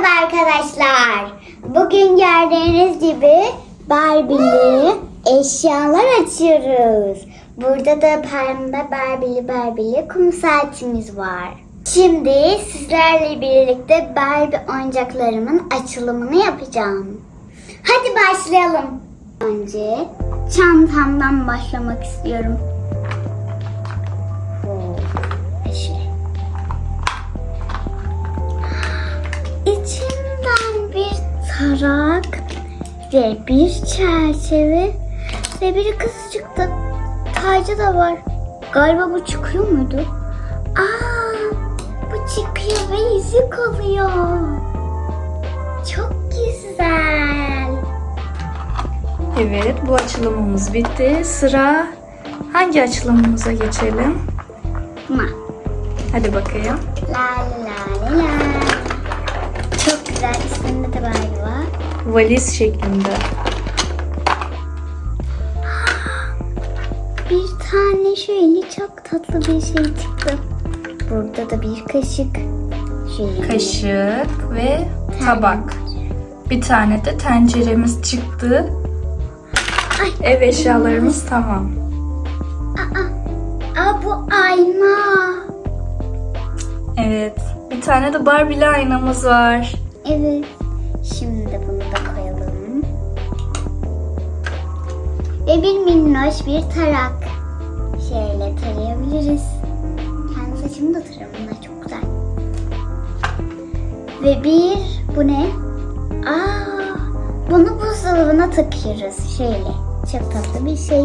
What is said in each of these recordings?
Merhaba arkadaşlar. Bugün gördüğünüz gibi Barbie'li eşyalar açıyoruz. Burada da pembe Barbie'li Barbie'li kum saatimiz var. Şimdi sizlerle birlikte Barbie oyuncaklarımın açılımını yapacağım. Hadi başlayalım. Önce çantamdan başlamak istiyorum. Tarak ve bir çerçeve ve bir kız çıktı. Tacı da var. Galiba bu çıkıyor muydu? Aa, bu çıkıyor ve yüzük oluyor. Çok güzel. Evet bu açılımımız bitti. Sıra hangi açılımımıza geçelim? Ma. Hadi bakayım. La la la güzel. İçinde de Barbie var. Valiz şeklinde. Bir tane şöyle çok tatlı bir şey çıktı. Burada da bir kaşık. Şöyle. Kaşık ve tabak. Bir tane de tenceremiz çıktı. Ay. Ev eşyalarımız tamam. Aa, aa bu ayna. Evet. Bir tane de Barbie'li aynamız var. Evet. Şimdi bunu da koyalım. Ve bir minnoş bir tarak. Şöyle tarayabiliriz. Kendi saçımı da tararım. Bunlar çok güzel. Ve bir bu ne? Aa, bunu buzdolabına takıyoruz. Şöyle. Çok tatlı bir şey.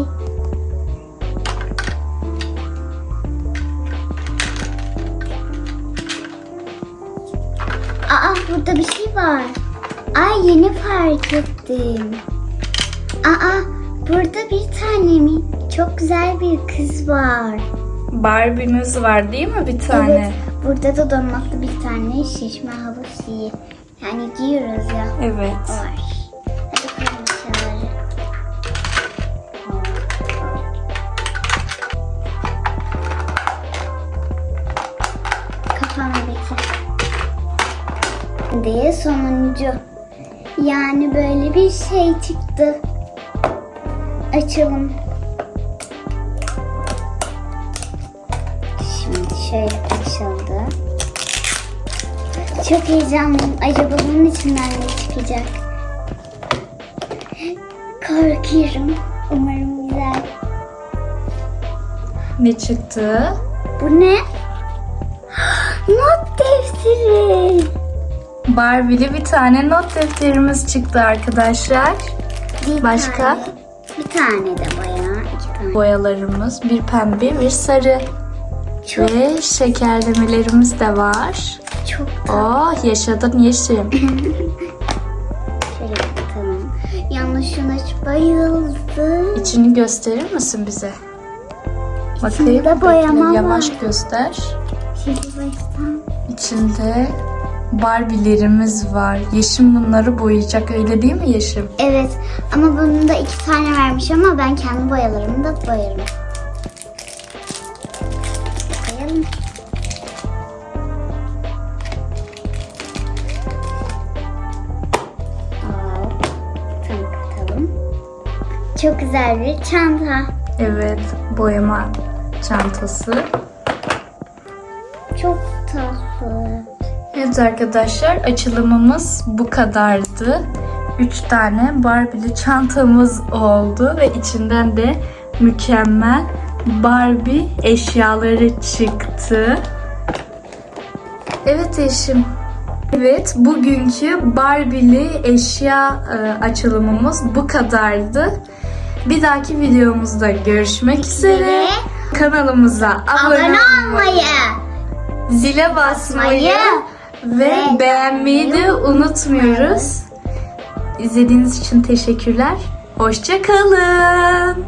Burada bir şey var. Ay yeni fark ettim. Aa burada bir tane mi? Çok güzel bir kız var. Barbie'miz var değil mi bir tane? Evet. Burada da donmaklı bir tane şişme havuz şeyi. Yani giyiyoruz ya. Evet. Var. Diye sonuncu. Yani böyle bir şey çıktı. Açalım. Şimdi şöyle açıldı. Çok heyecanlıyım. Acaba bunun içinden ne çıkacak? Korkuyorum. Umarım güzel. Ne çıktı? Bu ne? Not defteri. Barbie'li bir tane not defterimiz çıktı arkadaşlar. Bir Başka? Tane, bir tane de boya. iki tane. Boyalarımız bir pembe bir sarı. Çok Ve şekerlemelerimiz de var. çok Oh yaşadın yeşim. Şöyle bakalım. Yalnız şuna bayıldım. İçini gösterir misin bize? Bakayım. İçinde boyama bekle, var. Yavaş göster. Baştan. İçinde Barbie'lerimiz var. Yeşim bunları boyayacak öyle değil mi Yeşim? Evet ama bunun da iki tane vermiş ama ben kendi boyalarımı da boyarım. Kapatalım. Çok güzel bir çanta. Evet boyama çantası. Çok tatlı. Evet arkadaşlar açılımımız bu kadardı. 3 tane Barbie'li çantamız oldu ve içinden de mükemmel Barbie eşyaları çıktı. Evet eşim. Evet bugünkü Barbie'li eşya e, açılımımız bu kadardı. Bir dahaki videomuzda görüşmek üzere. Kanalımıza abone, Abone olmayı, zile basmayı ve beğenmeyi de unutmuyoruz. İzlediğiniz için teşekkürler. Hoşça kalın.